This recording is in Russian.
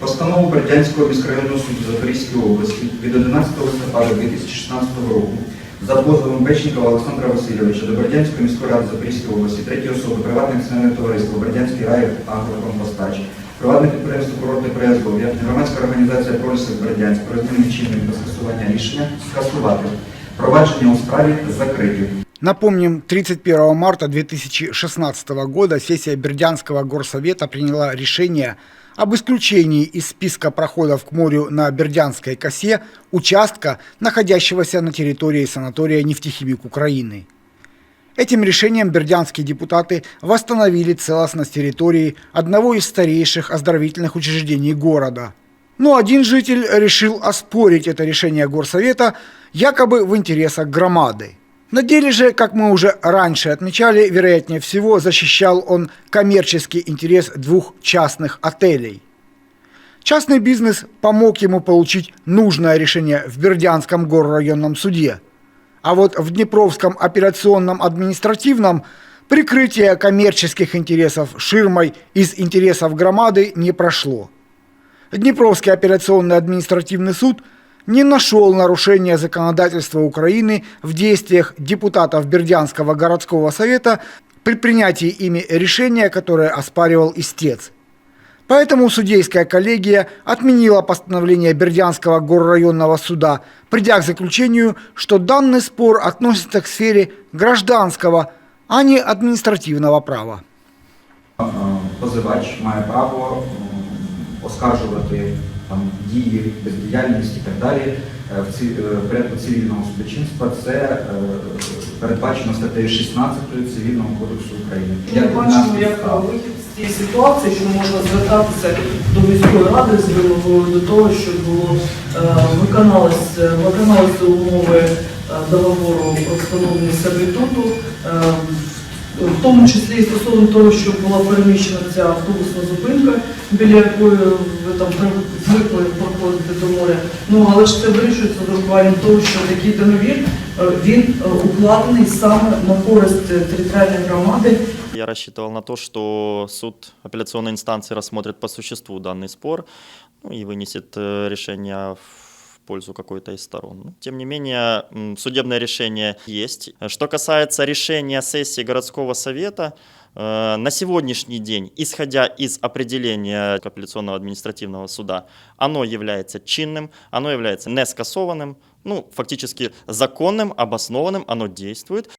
Постанову Бердянського міськрайонного суду Запорізької області від 11 листопада 2016 року за позовом Печникова Олександра Васильовича до Бердянської міської ради Запорізької області, третьої особи, приватне акціонерне товариство Бердянський рай агрокомпостач, приватне підприємство Курорти Приазов'я, громадська організація Пролісів Бердянськ про чинної та скасування рішення скасувати. Провадження у справі закриті. Напомним, 31 марта 2016 года сессия Бердянского горсовета приняла решение об исключении из списка проходов к морю на Бердянской косе участка, находящегося на территории санатория «Нефтехимик Украины». Этим решением бердянские депутаты восстановили целостность территории одного из старейших оздоровительных учреждений города. Но один житель решил оспорить это решение горсовета якобы в интересах громады. На деле же, как мы уже раньше отмечали, вероятнее всего защищал он коммерческий интерес двух частных отелей. Частный бизнес помог ему получить нужное решение в Бердянском горрайонном суде. А вот в Днепровском апелляционном административном прикрытие коммерческих интересов ширмой из интересов громады не прошло. Днепровский апелляционный административный суд не нашел нарушения законодательства Украины в действиях депутатов Бердянского городского совета при принятии ими решения, которое оспаривал истец. Поэтому судейская коллегия отменила постановление Бердянского горрайонного суда, придя к заключению, что данный спор относится к сфере гражданского, а не административного права. Е, Позивач має право оскаржувати там, дії, бездіяльність і так далі е, в ці- е, в порядку цивільного судочинства. Це е, передбачено статтею 16 Цивільного кодексу України. Ми Як бачимо, як вихід з цієї ситуації, що можна звертатися до міської ради з вимогою до того, щоб було виконалось, е, виконалися умови договору про встановлення сервітуту, тому числі і стосовно того, щоб була переміщена ця автобусна зупинка, біля якої ви там при- звикли проходити до моря. Ну але ж це вирішується з урахуванням того, що такий договір е, він е, укладений саме на користь е, територіальної громади Я рассчитывал на то, что суд апелляционной инстанции рассмотрит по существу данный спор ну, и вынесет э, решение в пользу какой-то из сторон. Ну, Тем не менее, судебное решение есть. Что касается решения сессии городского совета, э, на сегодняшний день, исходя из определения апелляционного административного суда, оно является чинным, оно является не скасованным, ну, фактически законным, обоснованным, оно действует.